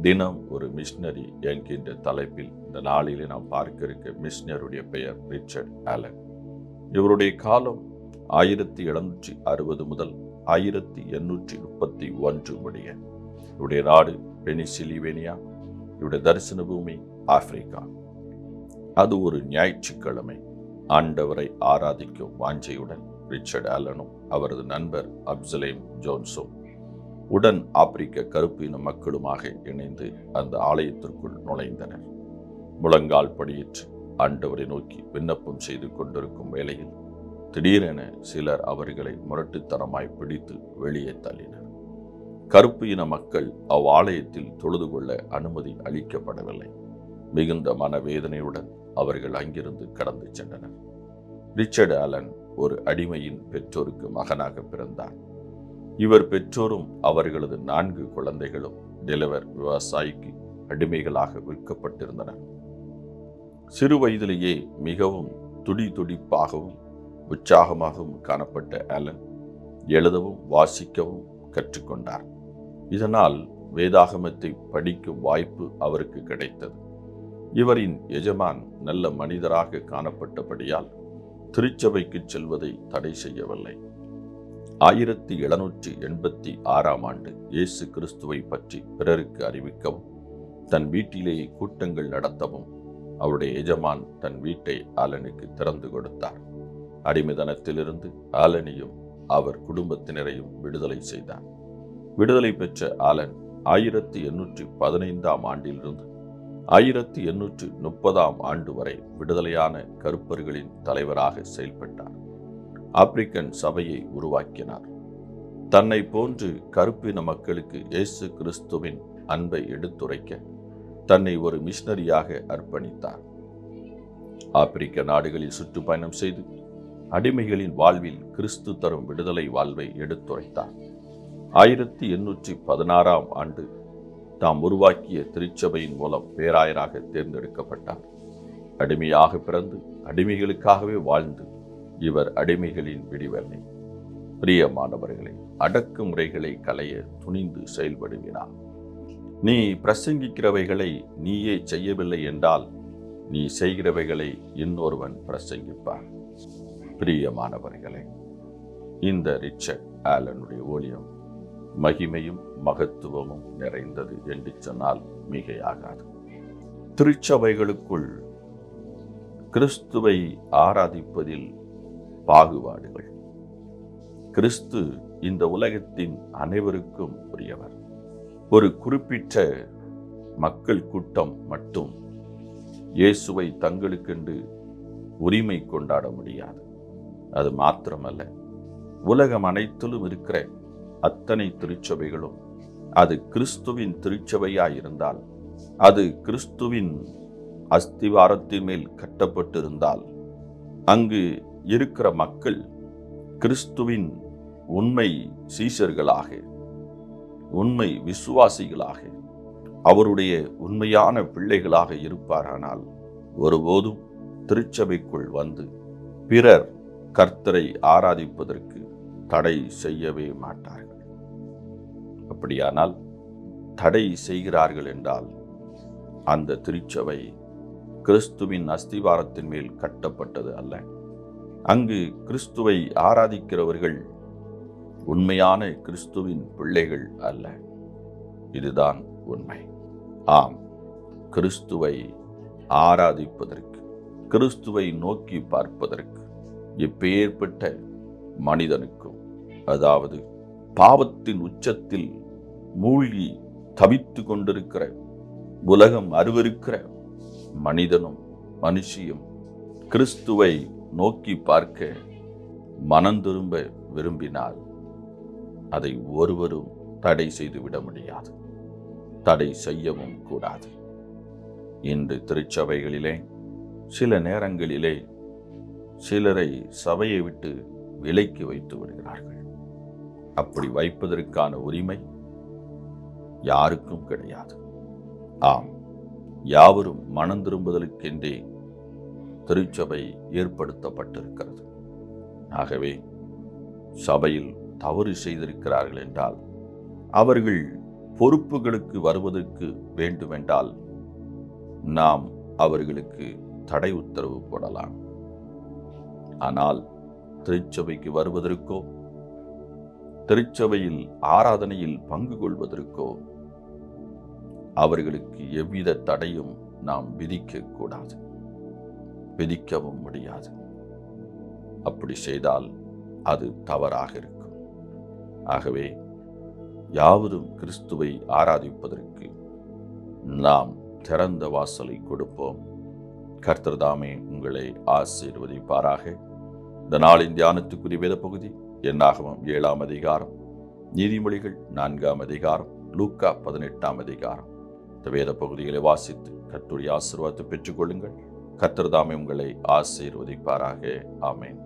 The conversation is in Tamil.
தினம் ஒரு மிஷினரி என்கின்ற தலைப்பில் இந்த நாளிலே நாம் பார்க்க இருக்க மிஷினருடைய பெயர் ரிச்சர்ட் ஆலன். இவருடைய காலம் ஆயிரத்தி எழுநூற்றி அறுபது முதல் ஆயிரத்தி எண்ணூற்றி முப்பத்தி ஒன்று முடிய. இவருடைய நாடு பெனிசிலிவேனியா இவருடைய தரிசன பூமி ஆப்பிரிக்கா. அது ஒரு ஞாயிற்றுக்கிழமை. ஆண்டவரை ஆராதிக்கும் வாஞ்சையுடன் ரிச்சர்ட் ஆலனும் அவரது நண்பர் அப்சலேம் ஜோன்ஸும் உடன் ஆப்பிரிக்க கருப்பு இன மக்களுமாக இணைந்து அந்த ஆலயத்திற்குள் நுழைந்தனர். முழங்கால் படியிற்று ஆண்டவரை நோக்கி விண்ணப்பம் செய்து கொண்டிருக்கும் வேளையில் திடீரென சிலர் அவர்களை முரட்டுத்தனமாய் பிடித்து வெளியே தள்ளினர். கருப்பு இன மக்கள் அவ்வாலயத்தில் தொழுது கொள்ள அனுமதி அளிக்கப்படவில்லை. மிகுந்த மனவேதனையுடன் அவர்கள் அங்கிருந்து கடந்து சென்றனர். ரிச்சர்ட் ஆலன் ஒரு அடிமையின் பெற்றோருக்கு மகனாக பிறந்தான். இவர் பெற்றோரும் அவர்களது நான்கு குழந்தைகளும் நிலவர் விவசாயிக்கு அடிமைகளாக விற்கப்பட்டிருந்தனர். சிறு வயதிலேயே மிகவும் துடி துடிப்பாகவும் உற்சாகமாகவும் காணப்பட்ட அலன் எழுதவும் வாசிக்கவும் கற்றுக்கொண்டார். இதனால் வேதாகமத்தை படிக்கும் வாய்ப்பு அவருக்கு கிடைத்தது. இவரின் எஜமான் நல்ல மனிதராக காணப்பட்டபடியால் திருச்சபைக்கு செல்வதை தடை செய்யவில்லை. ஆயிரத்தி எழுநூற்றி எண்பத்தி ஆறாம் ஆண்டு இயேசு கிறிஸ்துவை பற்றி பிறருக்கு அறிவிக்கவும் தன் வீட்டிலேயே கூட்டங்கள் நடத்தவும் அவருடைய எஜமான் தன் வீட்டை ஆலனுக்கு திறந்து கொடுத்தார். அடிமைதனத்திலிருந்து ஆலனையும் அவர் குடும்பத்தினரையும் விடுதலை செய்தார். விடுதலை பெற்ற ஆலன் ஆயிரத்தி எண்ணூற்றி பதினைந்தாம் ஆண்டிலிருந்து ஆயிரத்தி எண்ணூற்றி முப்பதாம் ஆண்டு வரை விடுதலையான கருப்பர்களின் தலைவராக செயல்பட்டார். ஆப்பிரிக்கன் சபையை உருவாக்கினார். தன்னை போன்று கருப்பின மக்களுக்கு இயேசு கிறிஸ்துவின் அன்பை எடுத்துரைக்க தன்னை ஒரு மிஷனரியாக அர்ப்பணித்தார். ஆப்பிரிக்க நாடுகளில் சுற்றுப்பயணம் செய்து அடிமைகளின் வாழ்வில் கிறிஸ்து தரும் விடுதலை வாழ்வை எடுத்துரைத்தார். ஆயிரத்தி எண்ணூற்றி பதினாறாம் ஆண்டு தாம் உருவாக்கிய திருச்சபையின் மூலம் பேராயராக தேர்ந்தெடுக்கப்பட்டார். அடிமையாக பிறந்து அடிமைகளுக்காகவே வாழ்ந்து இவர் அடிமைகளின் விடிவெள்ளை பிரியமானவர்களே அடக்குமுறைகளை களைய துணிந்து செயல்படுவினார் நீ பிரசங்கிக்கிறவைகளை நீயே செய்யவில்லை என்றால் நீ செய்கிறவைகளை இன்னொருவன் பிரசங்கிப்பார். பிரியமானவர்களே இந்த ரிச்சர்ட் ஆலனுடைய ஓலியம் மகிமையும் மகத்துவமும் நிறைந்தது என்று சொன்னால் மிகையாகாது. திருச்சபைகளுக்குள் கிறிஸ்துவை ஆராதிப்பதில் பாகுபாடுகள். கிறிஸ்து இந்த உலகத்தின் அனைவருக்கும் உரியவர். ஒரு குறிப்பிட்ட மக்கள் கூட்டம் மட்டும் இயேசுவை தங்களுக்கென்று உரிமை கொண்டாட முடியாது. அது மாத்திரமல்ல. உலகம் அனைத்திலும் இருக்கிற அத்தனை திருச்சபைகளும் அது கிறிஸ்துவின் திருச்சபையாயிருந்தால் அது கிறிஸ்துவின் அஸ்திவாரத்தின் மேல் கட்டப்பட்டிருந்தால் அங்கு இருக்கிற மக்கள் கிறிஸ்துவின் உண்மை சீஷர்களாக உண்மை விசுவாசிகளாக அவருடைய உண்மையான பிள்ளைகளாக இருப்பாரானால் ஒருபோதும் திருச்சபைக்குள் வந்து பிறர் கர்த்தரை ஆராதிப்பதற்கு தடை செய்யவே மாட்டார்கள். அப்படியானால் தடை செய்கிறார்கள் என்றால் அந்த திருச்சபை கிறிஸ்துவின் அஸ்திவாரத்தின் மேல் கட்டப்பட்டது அல்ல. அங்கு கிறிஸ்துவை ஆராதிக்கிறவர்கள் உண்மையான கிறிஸ்துவின் பிள்ளைகள் அல்ல. இதுதான் உண்மை. ஆம் கிறிஸ்துவை ஆராதிப்பதற்கு கிறிஸ்துவை நோக்கி பார்ப்பதற்கு எப்பேற்பட்ட மனிதனுக்கும் அதாவது பாவத்தின் உச்சத்தில் மூழ்கி தவித்து கொண்டிருக்கிற உலகம் அருவருக்கிற மனிதனும் மனுஷியும் கிறிஸ்துவை நோக்கி பார்க்க மனம் திரும்ப விரும்பினால் அதை ஒருவரும் தடை செய்து விட முடியாது. தடை செய்யவும் கூடாது. இன்று திருச்சபைகளிலே சில நேரங்களிலே சிலரை சபையை விட்டு விலைக்கு வைத்து விடுகிறார்கள். அப்படி வைப்பதற்கான உரிமை யாருக்கும் கிடையாது. ஆம் யாவரும் மனம் திரும்புதலுக்கென்றே திருச்சபை ஏற்படுத்தப்பட்டிருக்கிறது. ஆகவே சபையில் தவறு செய்திருக்கிறார்கள் என்றால் அவர்கள் பொறுப்புகளுக்கு வருவதற்கு வேண்டுமென்றால் நாம் அவர்களுக்கு தடை உத்தரவு போடலாம். ஆனால் திருச்சபைக்கு வருவதற்கோ திருச்சபையில் ஆராதனையில் பங்கு கொள்வதற்கோ அவர்களுக்கு எவ்வித தடையும் நாம் விதிக்கக்கூடாது பிரிக்கவும் முடியாது. அப்படி செய்தால் அது தவறாக இருக்கும். ஆகவே யாவரும் கிறிஸ்துவை ஆராதிப்பதற்கு நாம் திறந்த வாசலை கொடுப்போம். கர்த்தர்தாமே உங்களை ஆசீர்வதிப்பாராக. இந்த நாளின் தியானத்துக்குரிய வேத பகுதி என்னாகவும் ஏழாம் அதிகாரம் நீதிமொழிகள் நான்காம் அதிகாரம் லூக்கா பதினெட்டாம் அதிகாரம். இந்த வேத பகுதிகளை வாசித்து கத்துடைய ஆசீர்வாதத்தை பெற்றுக்கொள்ளுங்கள். கத்திரதாமே உங்களை ஆசீர்வதிப்பாராக. ஆமேன்.